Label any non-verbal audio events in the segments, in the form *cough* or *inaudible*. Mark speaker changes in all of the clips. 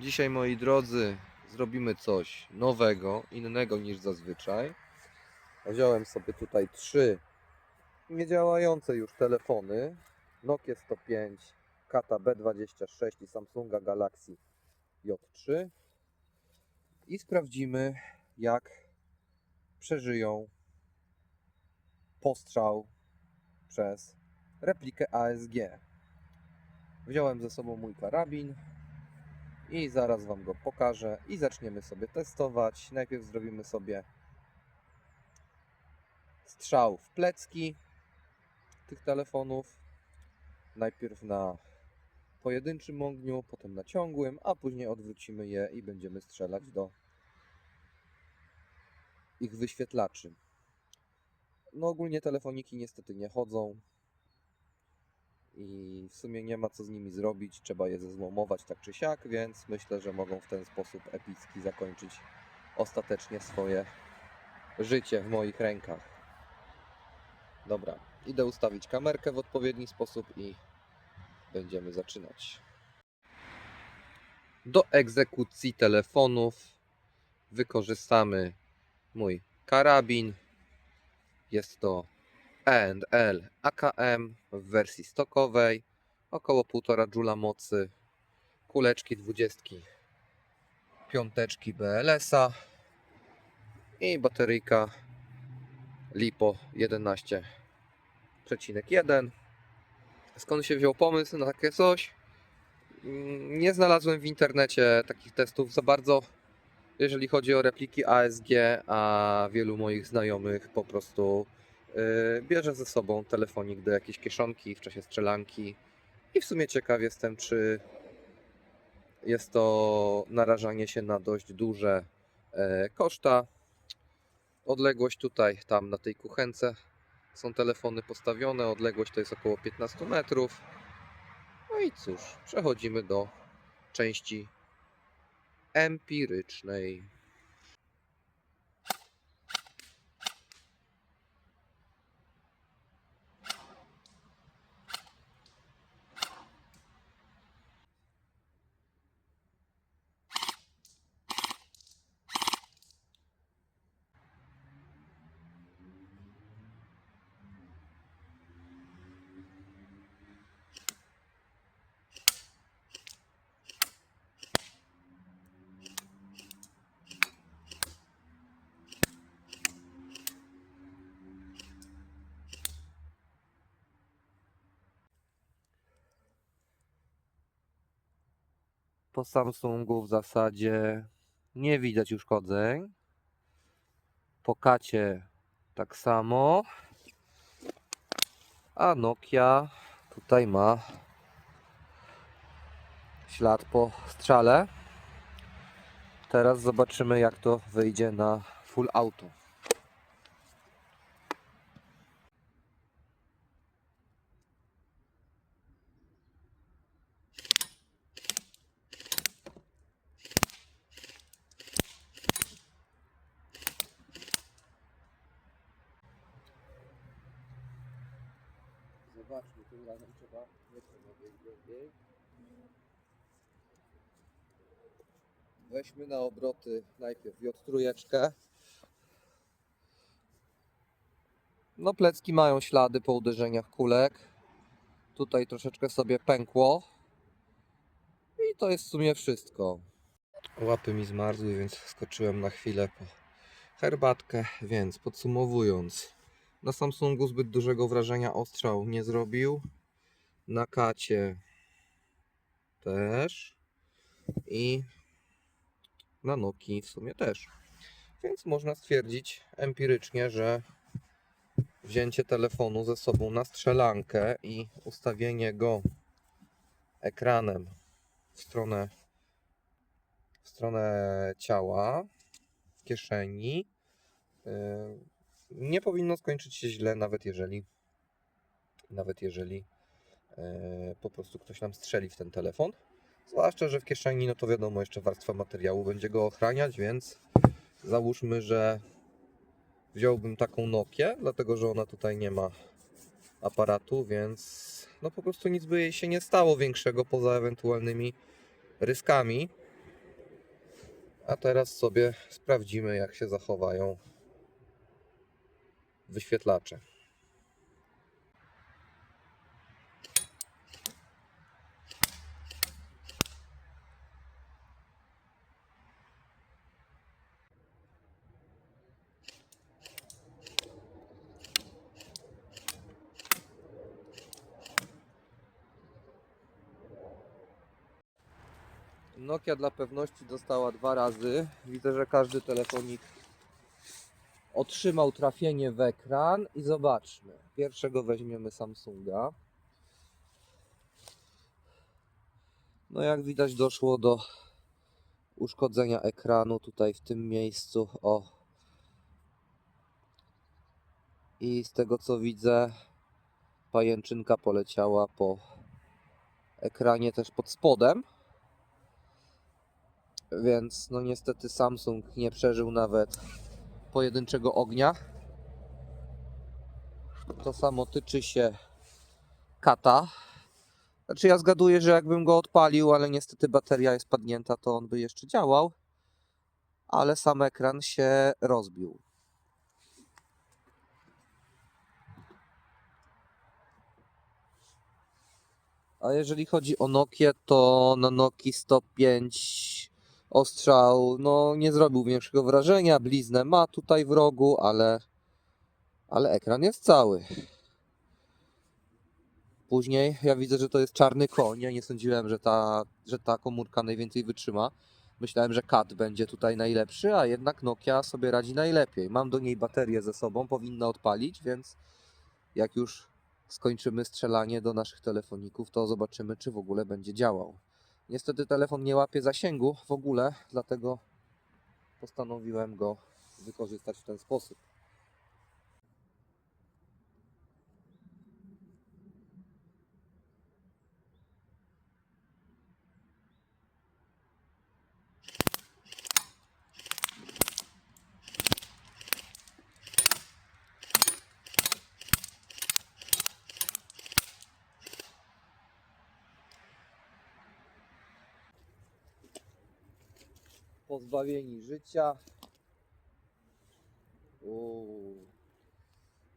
Speaker 1: Dzisiaj, moi drodzy, zrobimy coś nowego, innego niż zazwyczaj. Wziąłem sobie tutaj trzy niedziałające już telefony. Nokia 105, Kata B26 i Samsunga Galaxy J3 i sprawdzimy jak przeżyją postrzał przez replikę ASG. Wziąłem ze sobą mój karabin i zaraz Wam go pokażę i zaczniemy sobie testować. Najpierw zrobimy sobie strzał w plecki tych telefonów. Najpierw na pojedynczym ogniu, potem na ciągłym, a później odwrócimy je i będziemy strzelać do ich wyświetlaczy. No ogólnie telefoniki niestety nie chodzą i w sumie nie ma co z nimi zrobić, trzeba je zezłomować tak czy siak, więc myślę, że mogą w ten sposób epicki zakończyć ostatecznie swoje życie w moich rękach. Dobra, idę ustawić kamerkę w odpowiedni sposób i będziemy zaczynać. Do egzekucji telefonów wykorzystamy mój karabin. Jest to E&L AKM w wersji stokowej, około 1,5 Joula mocy, kuleczki 20 piąteczki BLS-a i bateryjka LiPo 11,1. Skąd się wziął pomysł na takie coś? Mm, Nie znalazłem w internecie takich testów za bardzo, jeżeli chodzi o repliki ASG, a wielu moich znajomych po prostu bierze ze sobą telefonik do jakiejś kieszonki w czasie strzelanki. I w sumie ciekaw jestem, czy jest to narażanie się na dość duże e, koszta. Odległość tutaj, tam na tej kuchence są telefony postawione. Odległość to jest około 15 metrów. No i cóż, przechodzimy do części empirycznej. Po Samsungu w zasadzie nie widać uszkodzeń. Po Kacie tak samo. A Nokia tutaj ma ślad po strzale. Teraz zobaczymy jak to wyjdzie na full auto. Tym razem trzeba. Weźmy na obroty najpierw J3. No plecki mają ślady po uderzeniach kulek. Tutaj troszeczkę sobie pękło. I to jest w sumie wszystko. Łapy mi zmarzły, więc skoczyłem na chwilę po herbatkę. Więc podsumowując, na Samsungu zbyt dużego wrażenia ostrzał nie zrobił. Na kacie też. I na Nokii w sumie też. Więc można stwierdzić empirycznie, że wzięcie telefonu ze sobą na strzelankę i ustawienie go ekranem w stronę, w stronę ciała, w kieszeni, yy, nie powinno skończyć się źle, nawet jeżeli nawet jeżeli e, po prostu ktoś nam strzeli w ten telefon. Zwłaszcza, że w kieszeni, no to wiadomo, jeszcze warstwa materiału będzie go ochraniać, więc załóżmy, że wziąłbym taką Nokię, dlatego że ona tutaj nie ma aparatu, więc no po prostu nic by jej się nie stało większego poza ewentualnymi ryskami. A teraz sobie sprawdzimy, jak się zachowają wyświetlacze. Nokia dla pewności dostała dwa razy. Widzę, że każdy telefonik otrzymał trafienie w ekran i zobaczmy. Pierwszego weźmiemy Samsunga. No jak widać doszło do uszkodzenia ekranu tutaj w tym miejscu. O. I z tego co widzę pajęczynka poleciała po ekranie też pod spodem. Więc no niestety Samsung nie przeżył nawet pojedynczego ognia. To samo tyczy się kata. Znaczy ja zgaduję, że jakbym go odpalił, ale niestety bateria jest padnięta, to on by jeszcze działał. Ale sam ekran się rozbił. A jeżeli chodzi o Nokię, to na Nokii 105 ostrzał no, nie zrobił większego wrażenia. Bliznę ma tutaj w rogu, ale, ale ekran jest cały. Później ja widzę, że to jest czarny koń. Ja nie sądziłem, że ta, że ta komórka najwięcej wytrzyma. Myślałem, że CAT będzie tutaj najlepszy, a jednak Nokia sobie radzi najlepiej. Mam do niej baterię ze sobą, powinna odpalić, więc jak już skończymy strzelanie do naszych telefoników, to zobaczymy, czy w ogóle będzie działał. Niestety telefon nie łapie zasięgu w ogóle, dlatego postanowiłem go wykorzystać w ten sposób. Pozbawieni życia. Uuu.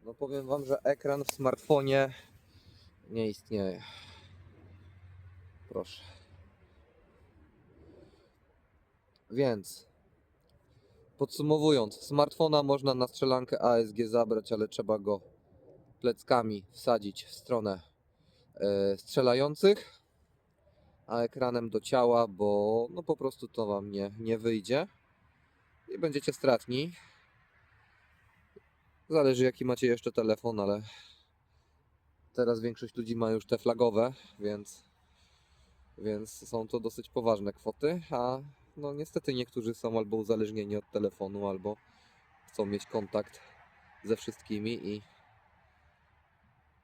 Speaker 1: No powiem wam, że ekran w smartfonie nie istnieje. Proszę. Więc podsumowując, smartfona można na strzelankę ASG zabrać, ale trzeba go pleckami wsadzić w stronę e, strzelających, a ekranem do ciała, bo no po prostu to wam nie, nie wyjdzie i będziecie stratni. Zależy jaki macie jeszcze telefon, ale teraz większość ludzi ma już te flagowe, więc, więc są to dosyć poważne kwoty, a no niestety niektórzy są albo uzależnieni od telefonu, albo chcą mieć kontakt ze wszystkimi i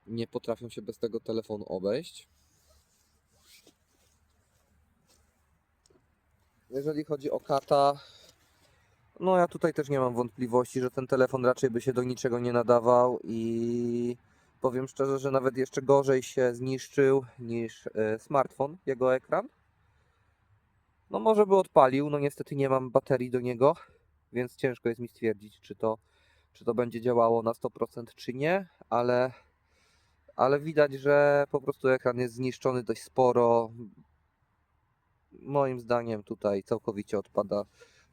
Speaker 1: nie potrafią się bez tego telefonu obejść. Jeżeli chodzi o kata, no ja tutaj też nie mam wątpliwości, że ten telefon raczej by się do niczego nie nadawał i powiem szczerze, że nawet jeszcze gorzej się zniszczył niż e, smartfon, jego ekran. No może by odpalił, no niestety nie mam baterii do niego, więc ciężko jest mi stwierdzić, czy to, czy to będzie działało na 100% czy nie, ale, ale widać, że po prostu ekran jest zniszczony dość sporo. Moim zdaniem tutaj całkowicie odpada.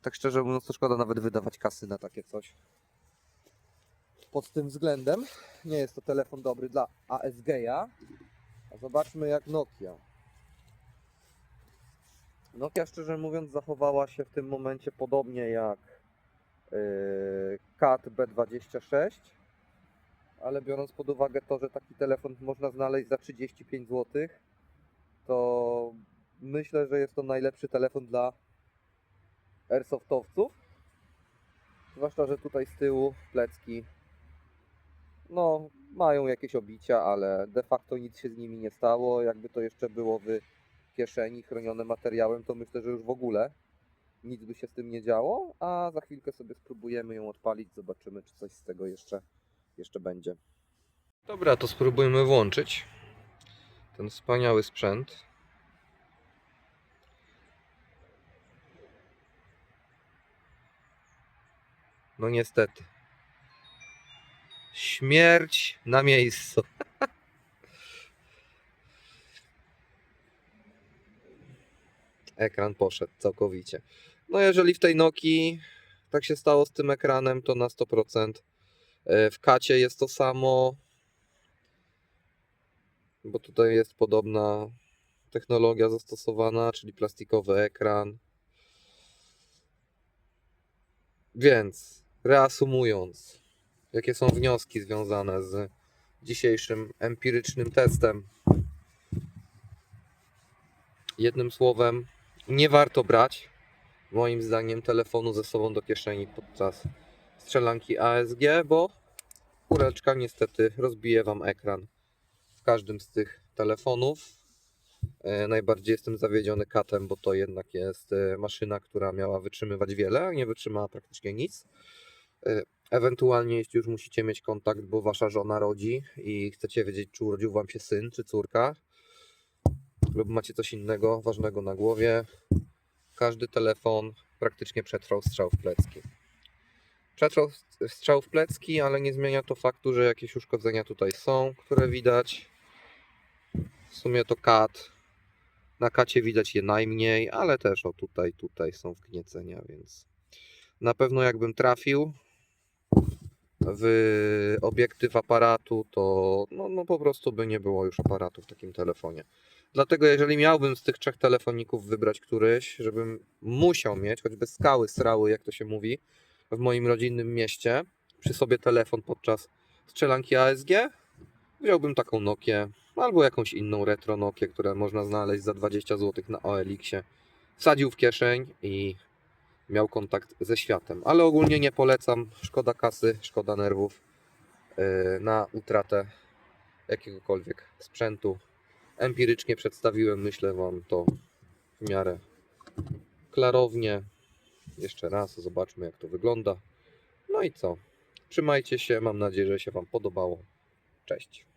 Speaker 1: Tak szczerze mówiąc, to szkoda nawet wydawać kasy na takie coś. Pod tym względem nie jest to telefon dobry dla ASG-a. A zobaczmy jak Nokia. Nokia szczerze mówiąc zachowała się w tym momencie podobnie jak yy, CAT B26, ale biorąc pod uwagę to, że taki telefon można znaleźć za 35 zł, to myślę, że jest to najlepszy telefon dla airsoftowców. Zwłaszcza, że tutaj z tyłu plecki no, mają jakieś obicia, ale de facto nic się z nimi nie stało. Jakby to jeszcze było w kieszeni chronione materiałem, to myślę, że już w ogóle nic by się z tym nie działo, a za chwilkę sobie spróbujemy ją odpalić, zobaczymy, czy coś z tego jeszcze, jeszcze będzie. Dobra, to spróbujmy włączyć ten wspaniały sprzęt. No niestety. Śmierć na miejscu. *laughs* Ekran poszedł całkowicie. No jeżeli w tej Nokii tak się stało z tym ekranem, to na 100%. E, W kacie jest to samo, bo tutaj jest podobna technologia zastosowana, czyli plastikowy ekran. Więc reasumując, jakie są wnioski związane z dzisiejszym empirycznym testem? Jednym słowem, nie warto brać, moim zdaniem, telefonu ze sobą do kieszeni podczas strzelanki ASG, bo kureczka niestety rozbije Wam ekran w każdym z tych telefonów. E, Najbardziej jestem zawiedziony katem, bo to jednak jest e, maszyna, która miała wytrzymywać wiele, a nie wytrzymała praktycznie nic. E, Ewentualnie, jeśli już musicie mieć kontakt, bo wasza żona rodzi i chcecie wiedzieć, czy urodził wam się syn czy córka, lub macie coś innego ważnego na głowie, każdy telefon praktycznie przetrwał strzał w plecki. Przetrwał strzał w plecki, ale nie zmienia to faktu, że jakieś uszkodzenia tutaj są, które widać. W sumie to kat. Na kacie widać je najmniej, ale też o tutaj, tutaj są wgniecenia, więc na pewno jakbym trafił w obiektyw aparatu, to no, no po prostu by nie było już aparatu w takim telefonie. Dlatego jeżeli miałbym z tych trzech telefoników wybrać któryś, żebym musiał mieć, choćby skały, srały, jak to się mówi, w moim rodzinnym mieście, przy sobie telefon podczas strzelanki ASG, wziąłbym taką Nokię albo jakąś inną retro Nokię, które można znaleźć za 20 zł na OLX-ie. Wsadził w kieszeń i miał kontakt ze światem. Ale ogólnie nie polecam. Szkoda kasy, szkoda nerwów yy, na utratę jakiegokolwiek sprzętu. Empirycznie przedstawiłem, myślę Wam to w miarę klarownie. Jeszcze raz zobaczmy, jak to wygląda. No i co? Trzymajcie się. Mam nadzieję, że się Wam podobało. Cześć.